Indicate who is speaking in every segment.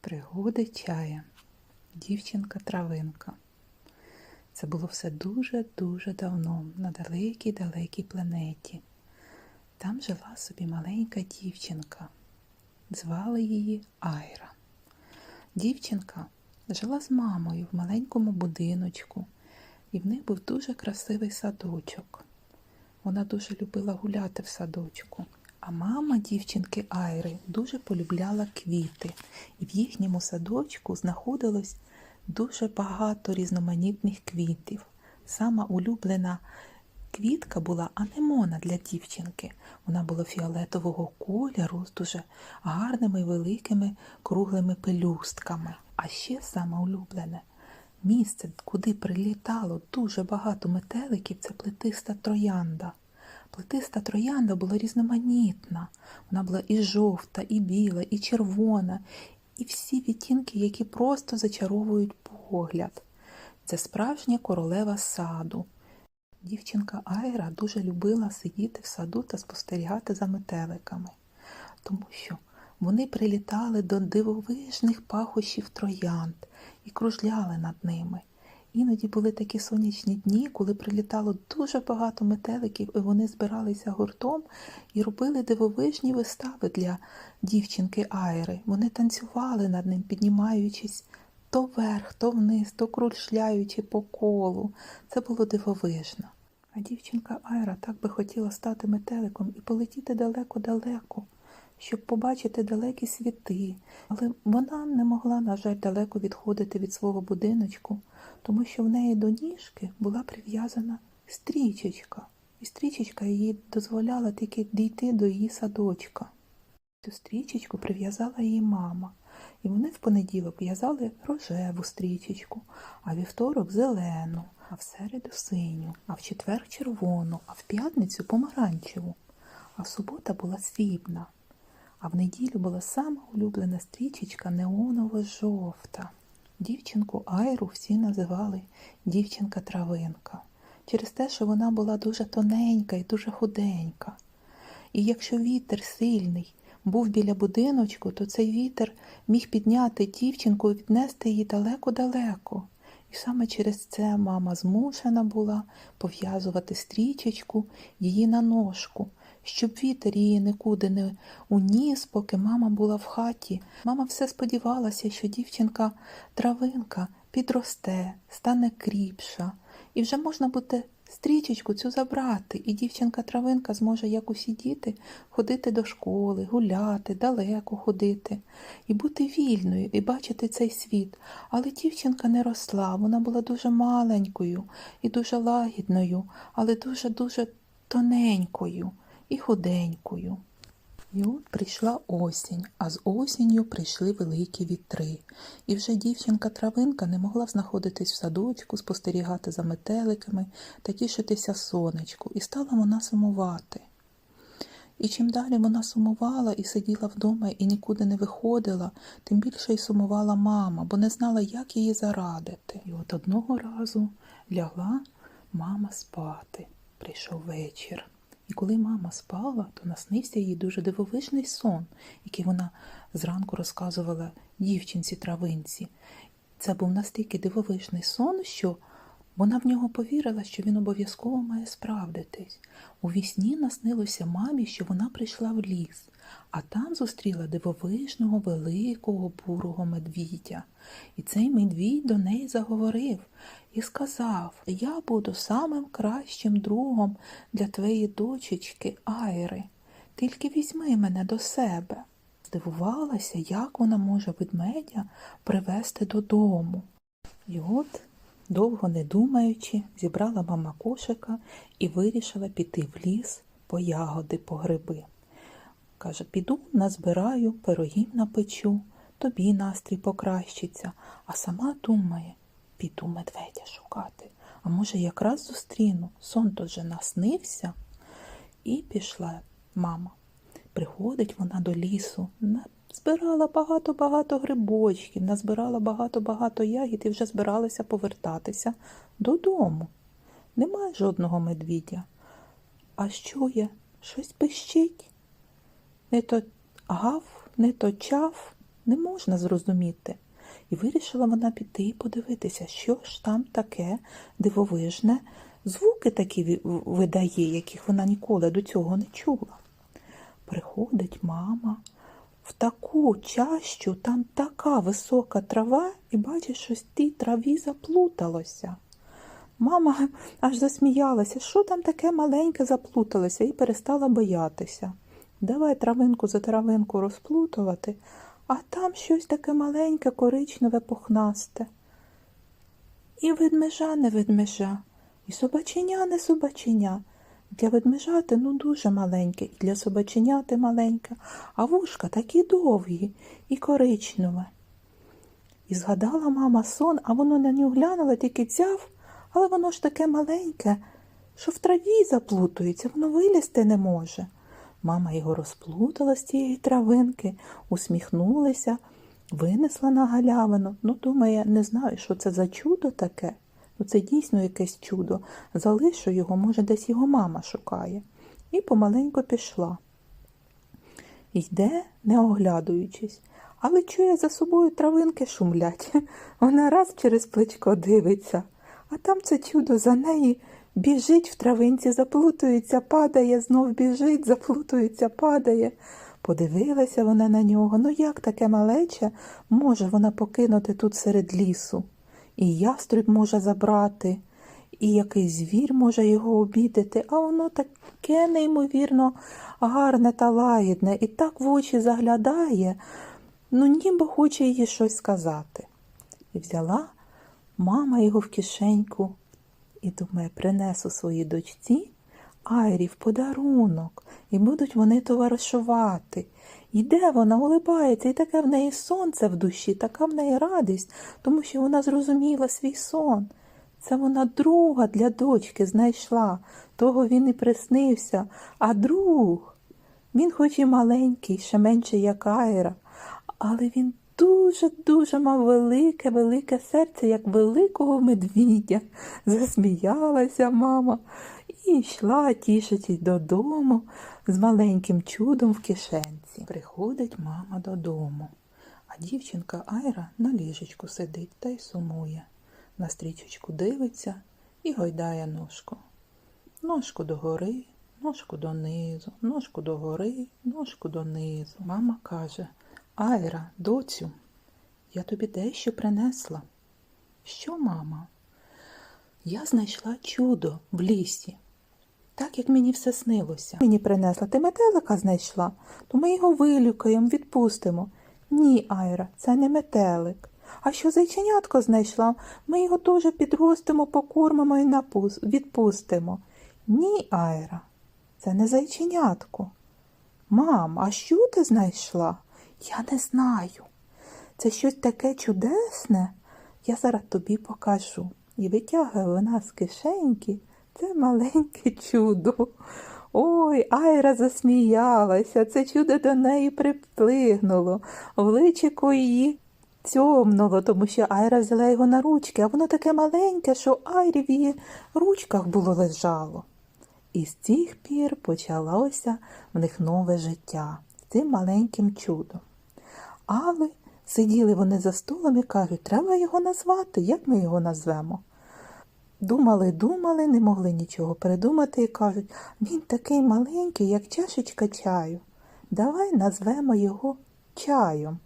Speaker 1: Пригоди чая. Дівчинка травинка. Це було все дуже-дуже давно, на далекій далекій планеті. Там жила собі маленька дівчинка. Звали її Айра. Дівчинка жила з мамою в маленькому будиночку, і в них був дуже красивий садочок. Вона дуже любила гуляти в садочку. А мама дівчинки Айри дуже полюбляла квіти, і в їхньому садочку знаходилось дуже багато різноманітних квітів. Сама улюблена квітка була анемона для дівчинки. Вона була фіолетового кольору з дуже гарними великими круглими пелюстками. А ще саме улюблене місце, куди прилітало дуже багато метеликів, це плетиста троянда. Плетиста троянда була різноманітна. Вона була і жовта, і біла, і червона, і всі відтінки, які просто зачаровують погляд. Це справжня королева саду. Дівчинка Айра дуже любила сидіти в саду та спостерігати за метеликами, тому що вони прилітали до дивовижних пахощів троянд і кружляли над ними. Іноді були такі сонячні дні, коли прилітало дуже багато метеликів, і вони збиралися гуртом і робили дивовижні вистави для дівчинки Айри. Вони танцювали над ним, піднімаючись то вверх, то вниз, то кружляючи по колу. Це було дивовижно. А дівчинка Айра так би хотіла стати метеликом і полетіти далеко-далеко, щоб побачити далекі світи. Але вона не могла, на жаль, далеко відходити від свого будиночку, тому що в неї до ніжки була прив'язана стрічечка, і стрічечка їй дозволяла тільки дійти до її садочка. Цю стрічечку прив'язала її мама, і вони в понеділок в'язали рожеву стрічечку, а вівторок зелену, а в середу синю, а в четвер червону, а в п'ятницю помаранчеву, а субота була срібна, а в неділю була сама улюблена стрічечка неоново-жовта. Дівчинку Айру всі називали дівчинка травинка через те, що вона була дуже тоненька і дуже худенька. І якщо вітер сильний був біля будиночку, то цей вітер міг підняти дівчинку і віднести її далеко-далеко. І саме через це мама змушена була пов'язувати стрічечку її на ножку, щоб вітер її нікуди не уніс, поки мама була в хаті. Мама все сподівалася, що дівчинка травинка підросте, стане кріпша, і вже можна буде стрічечку цю забрати, і дівчинка-травинка зможе, як усі діти, ходити до школи, гуляти, далеко ходити, і бути вільною, і бачити цей світ. Але дівчинка не росла, вона була дуже маленькою і дуже лагідною, але дуже-дуже тоненькою і худенькою. І от прийшла осінь, а з осінню прийшли великі вітри. І вже дівчинка-травинка не могла знаходитись в садочку, спостерігати за метеликами та тішитися сонечку, і стала вона сумувати. І чим далі вона сумувала і сиділа вдома і нікуди не виходила, тим більше й сумувала мама, бо не знала, як її зарадити. І от одного разу лягла мама спати. Прийшов вечір. І коли мама спала, то наснився їй дуже дивовижний сон, який вона зранку розказувала дівчинці травинці. Це був настільки дивовижний сон, що вона в нього повірила, що він обов'язково має справдитись. У вісні наснилося мамі, що вона прийшла в ліс, а там зустріла дивовижного великого бурого медвідя. І цей медвідь до неї заговорив і сказав: Я буду самим кращим другом для твоєї дочечки Айри. Тільки візьми мене до себе. Здивувалася, як вона може ведмедя привезти додому. І от, довго не думаючи, зібрала мама кошика і вирішила піти в ліс по ягоди, по гриби. Каже, піду назбираю, пирогів напечу, тобі настрій покращиться, а сама думає, піду медведя шукати. А може, якраз зустріну, сон тут же наснився. І пішла мама. Приходить вона до лісу, збирала багато-багато грибочків, назбирала багато-багато ягід і вже збиралася повертатися додому. Немає жодного медвідя. А що є? Щось пищить? Не то гав, не то чав, не можна зрозуміти. І вирішила вона піти і подивитися, що ж там таке дивовижне, звуки такі видає, яких вона ніколи до цього не чула. Приходить мама в таку чащу, там така висока трава, і бачить, щось тій траві заплуталося. Мама аж засміялася, що там таке маленьке заплуталося, і перестала боятися. Давай травинку за травинку розплутувати, а там щось таке маленьке, коричневе, пухнасте. І ведмежа не ведмежа, і собаченя не собаченя. Для ведмежати ну дуже маленьке, і для собаченяти маленьке, а вушка такі довгі і коричневе. І згадала мама сон, а воно на нього глянула, тільки цяв, але воно ж таке маленьке, що в траві заплутується, воно вилізти не може. Мама його розплутала з тієї травинки, усміхнулася, винесла на галявину. Ну, думає, не знаю, що це за чудо таке. Ну, це дійсно якесь чудо. Залишу його, може, десь його мама шукає. І помаленько пішла. Йде, не оглядуючись, але чує за собою травинки шумлять. Вона раз через плечко дивиться, а там це чудо за неї біжить в травинці, заплутується, падає, знов біжить, заплутується, падає. Подивилася вона на нього. Ну як таке малече може вона покинути тут серед лісу? І яструб може забрати, і якийсь звір може його обідати, а воно таке неймовірно гарне та лагідне, і так в очі заглядає, ну ніби хоче їй щось сказати. І взяла мама його в кишеньку і думає, принесу своїй дочці Айрі в подарунок, і будуть вони товаришувати. Іде вона, улибається, і таке в неї сонце в душі, така в неї радість, тому що вона зрозуміла свій сон. Це вона друга для дочки знайшла, того він і приснився, а друг, він хоч і маленький, ще менше як Айра, але він дуже-дуже мав велике, велике серце, як великого медвідя. Засміялася мама і йшла, тішачись додому з маленьким чудом в кишенці. Приходить мама додому, а дівчинка Айра на ліжечку сидить та й сумує. На стрічечку дивиться і гойдає ножку. Ножку догори, ножку донизу, ножку догори, ножку донизу. Мама каже Айра, доцю, я тобі дещо принесла. Що, мама? Я знайшла чудо в лісі. Так як мені все снилося. Мені принесла, ти метелика знайшла, то ми його вилюкаємо, відпустимо. Ні, Айра, це не метелик. А що зайченятко знайшла, ми його теж підростимо, покормимо і напус... відпустимо. Ні, Айра, це не зайченятко. Мам, а що ти знайшла? Я не знаю. Це щось таке чудесне. Я зараз тобі покажу. І витягує вона з кишеньки це маленьке чудо. Ой, Айра засміялася, це чудо до неї приплигнуло, в її цьомнуло, тому що Айра взяла його на ручки, а воно таке маленьке, що Айрі в її ручках було лежало. І з тих пір почалося в них нове життя з цим маленьким чудом. Але сиділи вони за столом і кажуть, треба його назвати, як ми його назвемо. Думали, думали, не могли нічого придумати і кажуть, він такий маленький, як чашечка чаю. Давай назвемо його чаєм.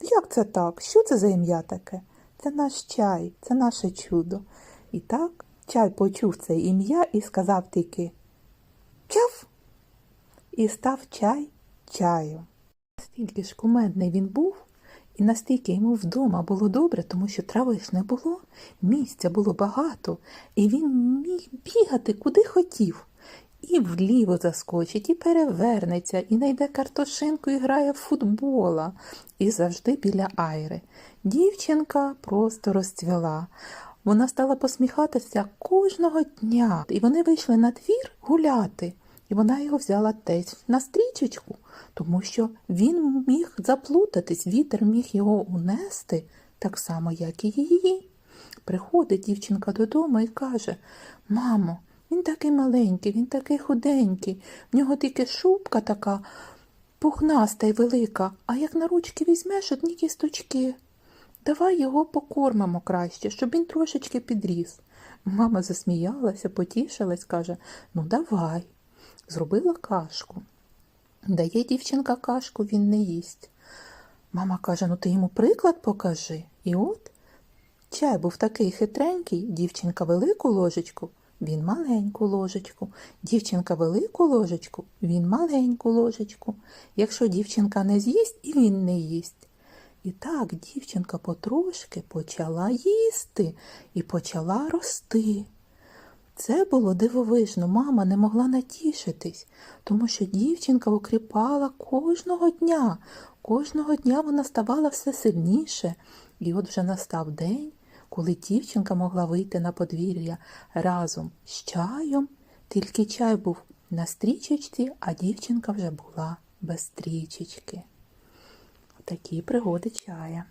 Speaker 1: Як це так? Що це за ім'я таке? Це наш чай, це наше чудо. І так чай почув це ім'я і сказав тільки Чав! І став чай чаєм. Настільки ж кумедний він був, і настільки йому вдома було добре, тому що трави ж не було, місця було багато, і він міг бігати куди хотів. І вліво заскочить, і перевернеться, і найде картошинку і грає в футбола, і завжди біля Айри. Дівчинка просто розцвіла. Вона стала посміхатися кожного дня, і вони вийшли на двір гуляти. І вона його взяла теж на стрічечку, тому що він міг заплутатись, вітер міг його унести так само, як і її. Приходить дівчинка додому і каже Мамо, він такий маленький, він такий худенький, в нього тільки шубка така пухнаста й велика, а як на ручки візьмеш одні кісточки. Давай його покормимо краще, щоб він трошечки підріс. Мама засміялася, потішилась, каже, ну давай. Зробила кашку. Дає дівчинка кашку, він не їсть. Мама каже, ну ти йому приклад покажи. І от чай був такий хитренький, дівчинка велику ложечку, він маленьку ложечку. Дівчинка велику ложечку, він маленьку ложечку. Якщо дівчинка не з'їсть, і він не їсть. І так дівчинка потрошки почала їсти і почала рости. Це було дивовижно, мама не могла натішитись, тому що дівчинка окріпала кожного дня. Кожного дня вона ставала все сильніше. І от вже настав день, коли дівчинка могла вийти на подвір'я разом з чаєм, тільки чай був на стрічечці, а дівчинка вже була без стрічечки. Такі пригоди чая.